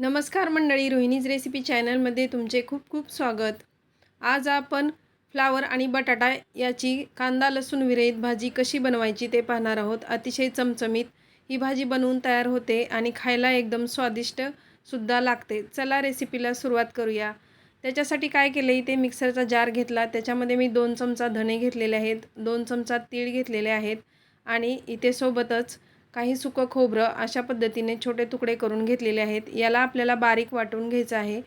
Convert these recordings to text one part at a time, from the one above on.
नमस्कार मंडळी रोहिणीज रेसिपी चॅनलमध्ये तुमचे खूप खूप स्वागत. आज आपण फ्लावर आणि बटाटा याची कांदा लसूण विरहित भाजी कशी बनवायची ते पाहणार आहोत. अतिशय चमचमीत ही भाजी बनवून तयार होते आणि खायला एकदम स्वादिष्ट सुद्धा लागते. चला रेसिपीला सुरुवात करूया. त्याच्यासाठी काय केलं इथे मिक्सरचा जार घेतला. त्याच्यामध्ये मी दोन चमचा धणे घेतलेले आहेत दोन चमचा तीळ घेतलेले आहेत आणि इथे सोबतच काही सुकं खोबरं अशा पद्धतीने छोटे तुकडे करून घेतलेले आहेत. याला आपल्याला बारीक वाटून घ्यायचं आहे.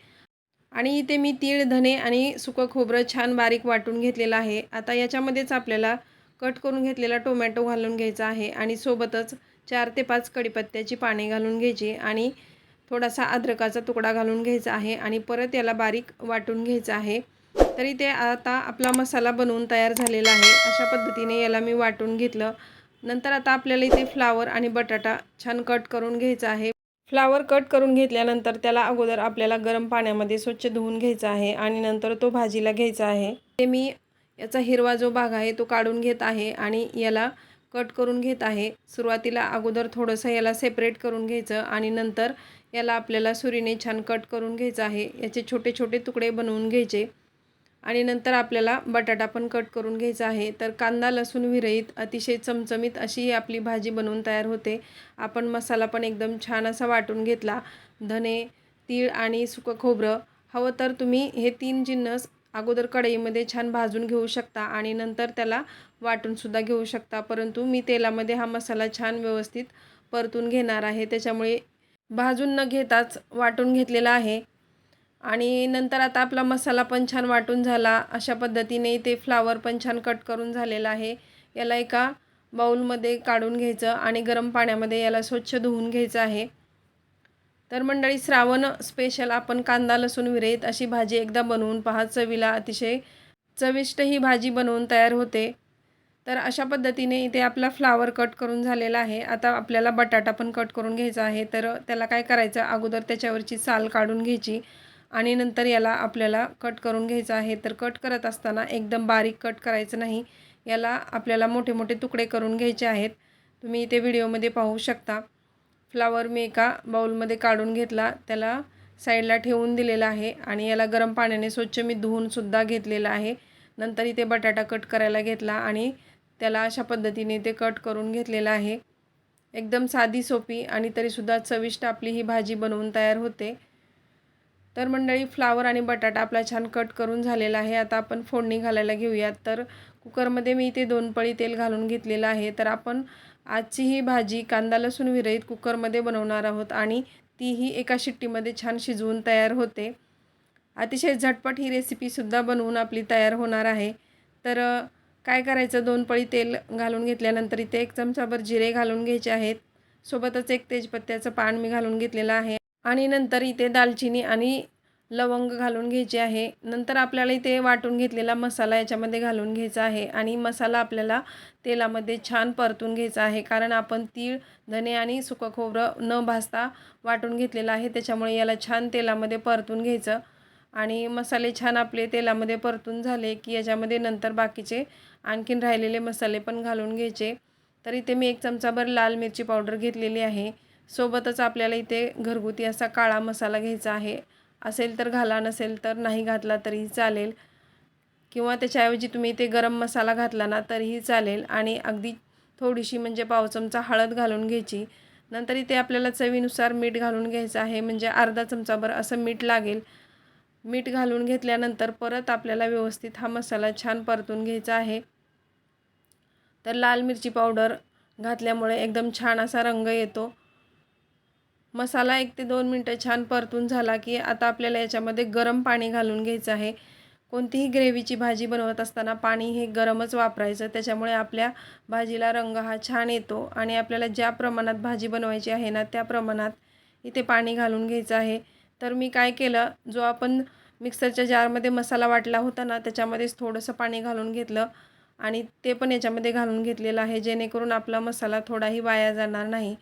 आणि इथे मी तीळ धने आणि सुकं खोबरं छान बारीक वाटून घेतलेलं आहे. आता याच्यामध्येच आपल्याला कट करून घेतलेला टोमॅटो घालून घ्यायचा आहे आणि सोबतच चार ते पाच कडीपत्त्याची पाने घालून घ्यायची आणि थोडासा अद्रकाचा तुकडा घालून घ्यायचा आहे आणि परत याला बारीक वाटून घ्यायचं आहे. तरी ते आता आपला मसाला बनवून तयार झालेला आहे. अशा पद्धतीने याला मी वाटून घेतलं. नंतर आता आपल्याला इथे फ्लावर आणि बटाटा छान कट करून घ्यायचा आहे. फ्लावर कट करून घेतल्यानंतर त्याला अगोदर आपल्याला गरम पाण्यामध्ये स्वच्छ धुवून घ्यायचा आहे आणि नंतर तो भाजीला घ्यायचा आहे. ते मी याचा हिरवा जो भाग आहे तो काढून घेत आहे आणि याला कट करून घेत आहे. सुरुवातीला अगोदर थोडंसं याला सेपरेट करून घ्यायचं आणि नंतर याला आपल्याला सुरीने छान कट करून घ्यायचं आहे. याचे छोटे छोटे तुकडे बनवून घ्यायचे. आणि नंतर आपल्याला बटाटा पण कट करून घ्यायचा आहे. तर कांदा लसूण विरहित अतिशय चमचमीत अशी आपली भाजी बनवून तयार होते. आपण मसाला पण एकदम छान असा वाटून घेतला. धने तीळ आणि सुकं खोबरं. हवं तर तुम्ही हे तीन जिन्नस अगोदर कढईमध्ये छान भाजून घेऊ शकता आणि नंतर त्याला वाटूनसुद्धा घेऊ शकता. परंतु मी तेलामध्ये हा मसाला छान व्यवस्थित परतून घेणार आहे. त्याच्यामुळे भाजून न घेताच वाटून घेतलेला आहे. आणि नंतर आता आपला मसाला पण छान वाटून झाला. अशा पद्धतीने ते फ्लावर पण छान कट करून झालेला आहे. याला एका बाऊलमध्ये काढून घ्यायचं आणि गरम पाण्यामध्ये याला स्वच्छ धुवून घ्यायचं आहे. तर मंडळी श्रावण स्पेशल आपण कांदा लसूण विरहित अशी भाजी एकदा बनवून पहा. चवीला अतिशय चविष्ट ही भाजी बनवून तयार होते. तर अशा पद्धतीने इथे आपला फ्लावर कट करून झालेला आहे. आता आपल्याला बटाटा पण कट करून घ्यायचा आहे. तर त्याला काय करायचं? अगोदर त्याच्यावरची साल काढून घ्यायची. आणि नंतर याला आपल्याला कट करून घ्यायचं आहे. तर कट करत असताना एकदम बारीक कट करायचं नाही. याला आपल्याला मोठे मोठे तुकडे करून घ्यायचे आहेत. तुम्ही इथे व्हिडिओमध्ये पाहू शकता. फ्लावर मी एका बाऊलमध्ये काढून घेतला. त्याला साईडला ठेवून दिलेला आहे आणि याला गरम पाण्याने स्वच्छ मी धुवूनसुद्धा घेतलेला आहे. नंतर इथे बटाटा कट करायला घेतला आणि त्याला अशा पद्धतीने ते कट करून घेतलेला आहे. एकदम साधी सोपी आणि तरीसुद्धा चविष्ट आपली ही भाजी बनवून तयार होते. तर मंडळी फ्लावर आणि बटाटा आपला छान कट करून झालेला आहे. आता आपण फोडणी घालायला घेऊयात. तर कुकरमध्ये मी इथे दोन पळी तेल घालून घेतलेलं आहे. तर आपण आजची ही भाजी कांदा लसूण विरहित कुकरमध्ये बनवणार आहोत आणि तीही एका शिट्टीमध्ये छान शिजवून तयार होते. अतिशय झटपट ही रेसिपीसुद्धा बनवून आपली तयार होणार आहे. तर काय करायचं? दोन पळी तेल घालून घेतल्यानंतर इथे एक चमचाभर जिरे घालून घ्यायचे आहेत. सोबतच एक तेजपत्त्याचं पान मी घालून घेतलेलं आहे. आणि नंतर इथे दालचिनी आणि लवंग घालून घ्यायची आहे. नंतर आपल्याला इथे वाटून घेतलेला मसाला याच्यामध्ये घालून घ्यायचा आहे आणि मसाला आपल्याला तेलामध्ये छान परतून घ्यायचा आहे. कारण आपण तीळ धने आणि सुकं खोबरं न भाजता वाटून घेतलेलं आहे. त्याच्यामुळे याला छान तेलामध्ये परतून घ्यायचं. आणि मसाले छान आपले तेलामध्ये परतून झाले की याच्यामध्ये नंतर बाकीचे आणखीन राहिलेले मसाले पण घालून घ्यायचे. तर इथे मी एक चमचाभर लाल मिरची पावडर घेतलेली आहे. सोबतच आपल्याला इथे घरगुती असा काळा मसाला घ्यायचा आहे. असेल तर घाला नसेल तर नाही घातला तरीही चालेल. किंवा त्याच्याऐवजी तुम्ही इथे गरम मसाला घातला ना तरीही चालेल. आणि अगदी थोडीशी म्हणजे पाव चमचा हळद घालून घ्यायची. नंतर इथे आपल्याला चवीनुसार मीठ घालून घ्यायचं आहे. म्हणजे अर्धा चमचाभर असं मीठ लागेल. मीठ घालून घेतल्यानंतर परत आपल्याला व्यवस्थित हा मसाला छान परतून घ्यायचा आहे. तर लाल मिरची पावडर घातल्यामुळे एकदम छान असा रंग येतो. मसाला एक ते दोन मिनटं छान परतून झाला की आता आपल्याला याच्यामध्ये गरम पाणी घालून घ्यायचं आहे. कोणतीही ग्रेव्हीची भाजी बनवत असताना पाणी हे गरमच वापरायचं. त्याच्यामुळे आपल्या भाजीला रंग हा छान येतो आणि आपल्याला ज्या प्रमाणात भाजी बनवायची आहे ना त्या प्रमाणात इथे पाणी घालून घ्यायचं आहे. तर मी काय केलं जो आपण मिक्सरच्या जारमध्ये मसाला वाटला होता ना त्याच्यामध्येच थोडंसं पाणी घालून घेतलं आणि ते पण याच्यामध्ये घालून घेतलेलं आहे. जेणेकरून आपला मसाला थोडाही वाया जाणार नाही.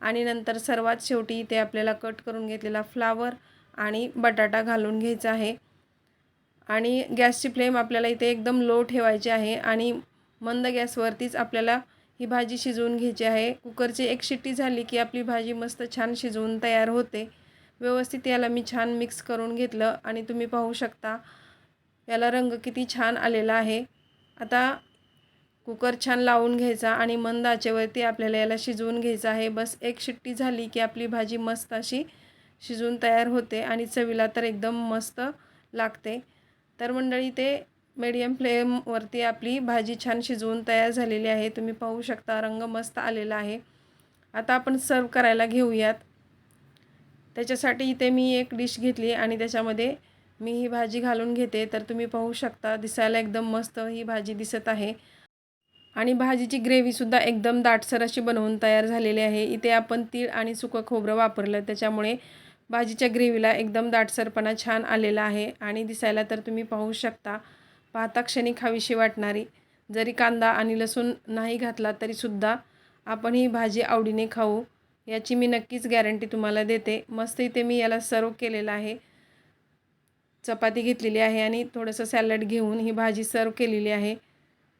आणि नंतर सर्वात शेवटी इथे आपल्याला कट करून घेतलेला फ्लावर आणि बटाटा घालून घ्यायचा आहे. आणि गॅसची फ्लेम आपल्याला इथे एकदम लो ठेवायची आहे आणि मंद गॅसवरतीच आपल्याला ही भाजी शिजवून घ्यायची आहे. कुकरची एक शिट्टी झाली की आपली भाजी मस्त छान शिजवून तयार होते. व्यवस्थित याला मी छान मिक्स करून घेतलं आणि तुम्ही पाहू शकता याला रंग किती छान आलेला आहे. आता कुकर छान लावून घ्यायचा आणि मंद आचेवरती आपल्याला याला शिजवून घ्यायचं आहे. बस एक शिट्टी झाली की आपली भाजी मस्त अशी शिजून तयार होते आणि चवीला तर एकदम मस्त लागते. तर मंडळी ते मीडियम फ्लेमवरती आपली भाजी छान शिजवून तयार झालेली आहे. तुम्ही पाहू शकता रंग मस्त आलेला आहे. आता आपण सर्व करायला घेऊयात. त्याच्यासाठी इथे मी एक डिश घेतली आणि त्याच्यामध्ये मी ही भाजी घालून घेते. तर तुम्ही पाहू शकता दिसायला एकदम मस्त ही भाजी दिसत आहे. आणि भाजीची ग्रेव्हीसुद्धा एकदम दाटसर अशी बनवून तयार झालेली आहे. इथे आपण तीळ आणि सुकं खोबरं वापरलं. त्याच्यामुळे भाजीच्या ग्रेव्हीला एकदम दाटसरपणा छान आलेला आहे. आणि दिसायला तर तुम्ही पाहू शकता पाहता क्षणी खावीशी वाटणारी. जरी कांदा आणि लसूण नाही घातला तरीसुद्धा आपण ही भाजी आवडीने खाऊ. याची मी नक्कीच गॅरंटी तुम्हाला देते. मस्त इथे मी याला सर्व केलेलं आहे. चपाती घेतलेली आहे आणि थोडंसं सॅलड घेऊन ही भाजी सर्व केलेली आहे.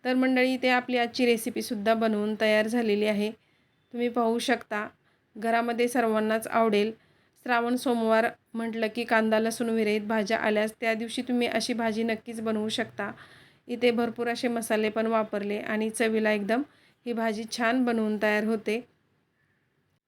तर मंडळी इथे आपली आजची रेसिपीसुद्धा बनवून तयार झालेली आहे. तुम्ही पाहू शकता घरामध्ये सर्वांनाच आवडेल. श्रावण सोमवार म्हटलं की कांदा लसूण विरहित भाज्या आल्यास त्या दिवशी तुम्ही अशी भाजी नक्कीच बनवू शकता. इथे भरपूर असे मसाले पण वापरले आणि चवीला एकदम ही भाजी छान बनवून तयार होते.